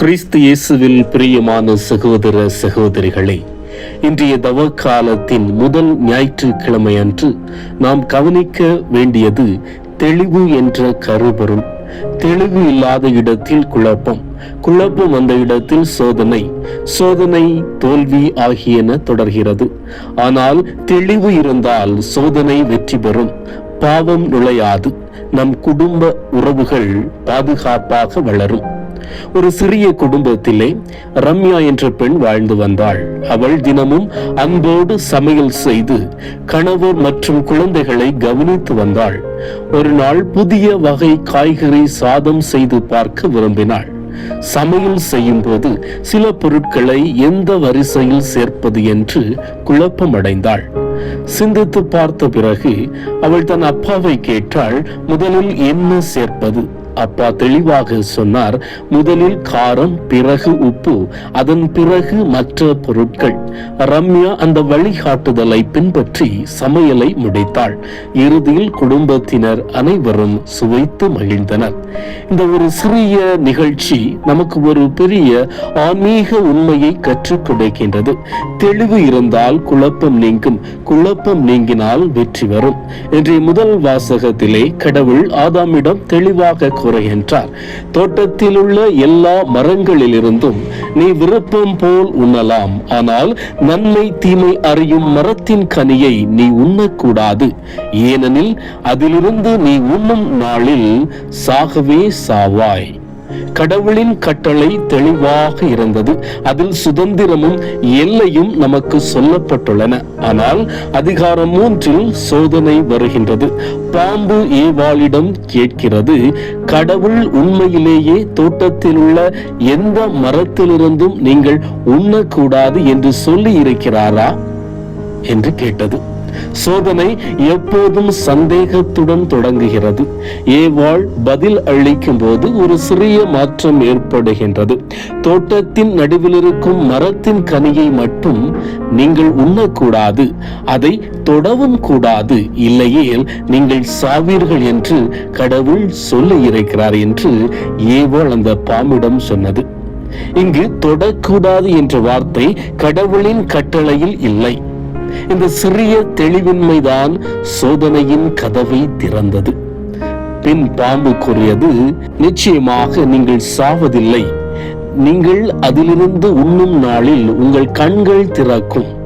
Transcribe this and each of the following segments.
கிறிஸ்து இயேசுவில் பிரியமான சகோதர சகோதரிகளே இன்றைய தவ காலத்தின் முதல் ஞாயிற்றுக்கிழமை அன்று நாம் கவனிக்க வேண்டியது தெளிவு என்ற கருபொருள். தெளிவு இல்லாத இடத்தில் குழப்பம் குழப்பம் வந்த இடத்தில் சோதனை சோதனை தோல்வி ஆகியன தொடர்கிறது. ஆனால் தெளிவு இருந்தால் சோதனை வெற்றி பெறும் பாவம் நுழையாது நம் குடும்ப உறவுகள் பாதுகாப்பாக வளரும். ஒரு சிறிய குடும்பத்திலே ரம்யா என்ற பெண் வாழ்ந்து வந்தாள். அவள் தினமும் அன்போடு சமையல் செய்து கணவர் மற்றும் குழந்தைகளை கவனித்து வந்தாள். ஒரு நாள் புதிய வகை காய்கறி சாதம் செய்து பார்க்க விரும்பினாள். சமையல் செய்யும் போது சில பொருட்களை எந்த வரிசையில் சேர்ப்பது என்று குழப்பமடைந்தாள். சிந்தித்து பார்த்த பிறகு அவள் தன் அப்பாவை கேட்டாள் முதலில் என்ன சேர்ப்பது? அப்பா தெளிவாக சொன்னார் முதலில் காரம் பிறகு உப்பு அதன் பிறகு மற்ற பொருட்கள். ரம்யா அந்த வழிகாட்டுதலை பின்பற்றி சமையலை முடித்தாள். இறுதியில் குடும்பத்தினர் அனைவரும் சுவைத்து மகிழ்ந்தனர். இந்த ஒரு சிறிய நிகழ்ச்சி நமக்கு ஒரு பெரிய ஆன்மீக உண்மையை கற்றுக் கொடுக்கின்றது. தெளிவு இருந்தால் குழப்பம் நீங்கும் குழப்பம் நீங்கினால் வெற்றி வரும். இன்றைய முதல் வாசகத்திலே கடவுள் ஆதாமிடம் தெளிவாக கூறுகின்றார் தோட்டத்தில் உள்ள எல்லா மரங்களிலிருந்தும் நீ விருப்பம் போல் உண்ணலாம். ஆனால் நன்மை தீமை அறியும் மரத்தின் கனியை நீ உண்ணக்கூடாது. ஏனெனில் அதிலிருந்து நீ உண்ணும் நாளில் சாகவே சாவாய். கடவுளின் கட்டளை தெளிவாக இருந்தது. அதில் சுதந்திரமும் எல்லையும் நமக்கு சொல்லப்பட்டுள்ளன. ஆனால் அதிகாரம் மூன்றில் சோதனை வருகின்றது. பாம்பு ஏவாளிடம் கேட்கிறது கடவுள் உண்மையிலேயே தோட்டத்தில் உள்ள எந்த மரத்திலிருந்தும் நீங்கள் உண்ணக்கூடாது என்று சொல்லி இருக்கிறாரா? என்று கேட்டது. சோதனை எப்போதும் சந்தேகத்துடன் தொடங்குகிறது. ஏவாள் பதில் அளிக்கும் போது ஒரு சிறிய மாற்றம் ஏற்படுகின்றது. தோட்டத்தின் நடுவில் இருக்கும் மரத்தின் கனியை மட்டும் நீங்கள் உண்ணக்கூடாது. அதை தொடவும் கூடாது. இல்லையேல் நீங்கள் சாவீர்கள் என்று கடவுள் சொல்ல இருக்கிறார் என்று ஏவாள் அந்த பாம்பிடம் சொன்னது. இங்கு தொடக்கூடாது என்ற வார்த்தை கடவுளின் கட்டளையில் இல்லை. இந்த சிறிய தெளிவின்மைதான் சோதனையின் கதவை திறந்தது. பின் பாம்பு கூறியது நிச்சயமாக நீங்கள் சாவதில்லை. நீங்கள் அதிலிருந்து உண்ணும் நாளில் உங்கள் கண்கள் திறக்கும்.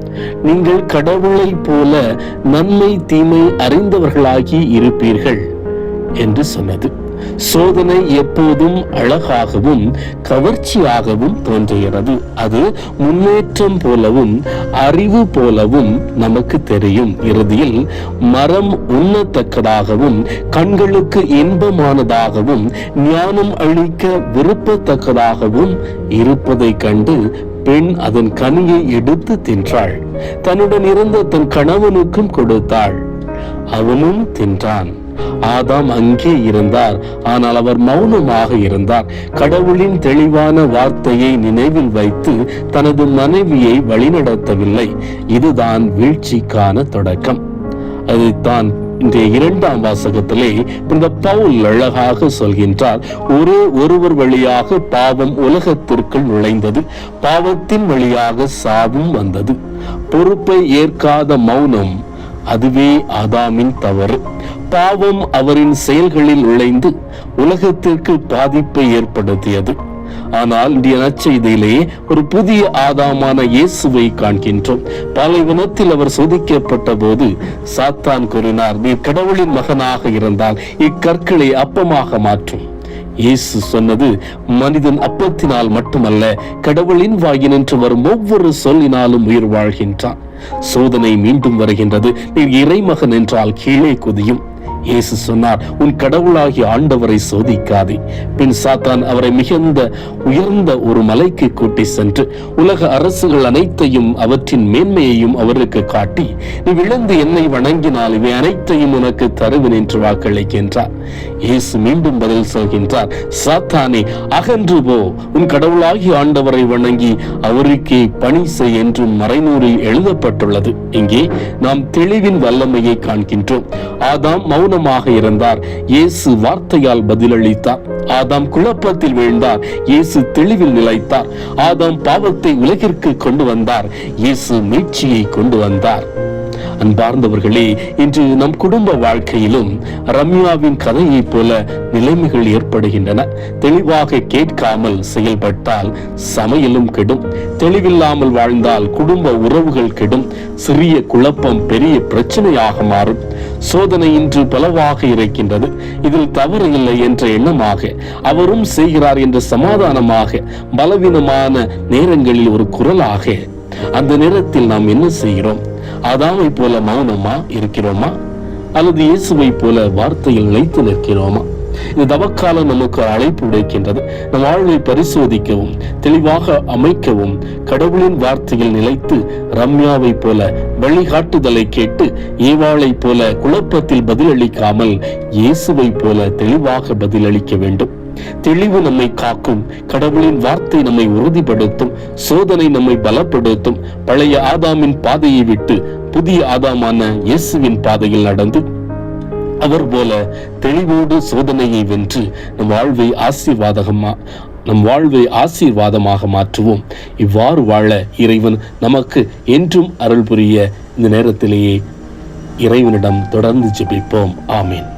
நீங்கள் கடவுளைப் போல நன்மை தீமை அறிந்தவர்களாகி இருப்பீர்கள் என்று சொன்னது. சோதனை எப்போதும் அழகாகவும் கவர்ச்சியாகவும் தோன்றுகிறது. அது முன்னேற்றம் போலவும் அறிவு போலவும் நமக்கு தெரியும். இறுதியில் மரம் உண்ணத்தக்கதாகவும் கண்களுக்கு இன்பமானதாகவும் ஞானம் அளிக்க விருப்பத்தக்கதாகவும் இருப்பதை கண்டு பெண் அதன் கனியை எடுத்து தின்றாள். தன்னுடன் இருந்த தன் கணவனுக்கும் கொடுத்தாள். அவனும் தின்றான். ஆதாம் அங்கே இருந்தார். ஆனால் அவர் மௌனமாக இருந்தார். கடவுளின் தெளிவான வார்த்தையை நினைவில் வைத்து தனது மனைவியை வழிநடத்தவில்லை. இதுதான் வீழ்ச்சிக்கான தொடக்கம். அதைத்தான் இன்றைய இரண்டாம் வாசகத்திலே இந்த பவுல் அழகாக சொல்கின்றார். ஒரே ஒருவர் வழியாக பாவம் உலகத்திற்குள் நுழைந்தது. பாவத்தின் வழியாக சாவும் வந்தது. பொறுப்பை ஏற்காத மௌனம் அதுவே ஆதாமின் தவறு. பாவம் அவரின் செயல்களில் நுழைந்து உலகத்திற்கு பாதிப்பை ஏற்படுத்தியது. ஆனால் இந்திய நச்செய்தியிலே ஒரு புதிய ஆதாமான இயேசுவை காண்கின்றோம். பாலைவனத்தில் அவர் சோதிக்கப்பட்ட போது சாத்தான் கூறினார் நீ கடவுளின் மகனாக இருந்தால் இக்கற்களை அப்பமாக மாற்றும். இயேசு சொன்னது மனிதன் அப்பத்தினால் மட்டுமல்ல கடவுளின் வாயினின்று வரும் ஒவ்வொரு சொல்லினாலும் உயிர் வாழ்கின்றான். சோதனை மீண்டும் வருகின்றது. நீ இறைமகன் என்றால் கீழே குதியும். இயேசு சொன்னார் உன் கடவுளாகிய ஆண்டவரை சோதிக்காதே. பின் சாத்தான் அவரை மிகுந்த உயர்ந்த ஒரு மலைக்கு கூட்டி சென்று உலக அரசுகள் அனைத்தையும் அவற்றின் மேன்மையையும் அவருக்கு காட்டி நீ விழுந்து என்னை வணங்கினால் இவை அனைத்தையும் உனக்கு தருவேன் என்று வாக்களிக்கின்றார். இயேசு மீண்டும் பதில் சொல்கின்றார் சாத்தானே அகன்று போ. உன் கடவுளாகி ஆண்டவரை வணங்கி அவருக்கே பணி செய் என்றும் மறைநூறில் எழுதப்பட்டுள்ளது. இங்கே நாம் தெளிவின் வல்லமையை காண்கின்றோம். ஆதாம் மௌனமாக இருந்தார். இயேசு வார்த்தையால் பதிலளித்தார். ஆதாம் குழப்பத்தில் வீழ்ந்தார். இயேசு தெளிவில் நிலைத்தார். ஆதாம் பாவத்தை உலகிற்கு கொண்டு வந்தார். இயேசு மீட்சியை கொண்டு வந்தார். அன்பார்ந்தவர்களே இன்று நம் குடும்ப வாழ்க்கையிலும் ரம்யாவின் கதையைப் போல நிலைமைகள் ஏற்படுகின்றன. தெளிவாக கேட்காமல் செயல்பட்டால் சமையலும் கெடும். தெளிவில்லாமல் வாழ்ந்தால் குடும்ப உறவுகள் கெடும். சிறிய குழப்பம் பெரிய பிரச்சனையாக மாறும். சோதனை இன்று பலவாக இருக்கின்றது. இதில் தவறு இல்லை என்ற எண்ணமாக அவரும் செய்கிறார் என்ற சமாதானமாக பலவீனமான நேரங்களில் ஒரு குரலாக அந்த நேரத்தில் நாம் என்ன செய்கிறோம்? அதாவை போல மௌனமா இருக்கிறோமா? அல்லது இயேசுவை போல வார்த்தையில் நிலைத்து நிற்கிறோமா? இந்த தவக்காலம் நமக்கு அழைப்பு விடுக்கின்றது. நம் வாழ்வை பரிசோதிக்கவும் தெளிவாக அமைக்கவும் கடவுளின் வார்த்தையில் நிலைத்து ரம்யாவை போல வழிகாட்டுதலை கேட்டு ஏவாளை போல குழப்பத்தில் பதிலளிக்காமல் இயேசுவை போல தெளிவாக பதிலளிக்க வேண்டும். தெளிவு நம்மை காக்கும் கடவுளின் வார்த்தை நம்மை உறுதிப்படுத்தும் சோதனை நம்மை பலப்படுத்தும் பழைய ஆதாமின் பாதையை விட்டு புதிய ஆதாமான இயேசுவின் பாதையில் நடந்து அவர் போல தெளிவோடு சோதனையை வென்று நம் வாழ்வை ஆசீர்வாதகமா நம் வாழ்வை ஆசீர்வாதமாக மாற்றுவோம். இவ்வாறு வாழ இறைவன் நமக்கு என்றும் அருள் புரிய இந்த நேரத்திலேயே இறைவனிடம் தொடர்ந்து ஜெபிப்போம். ஆமீன்.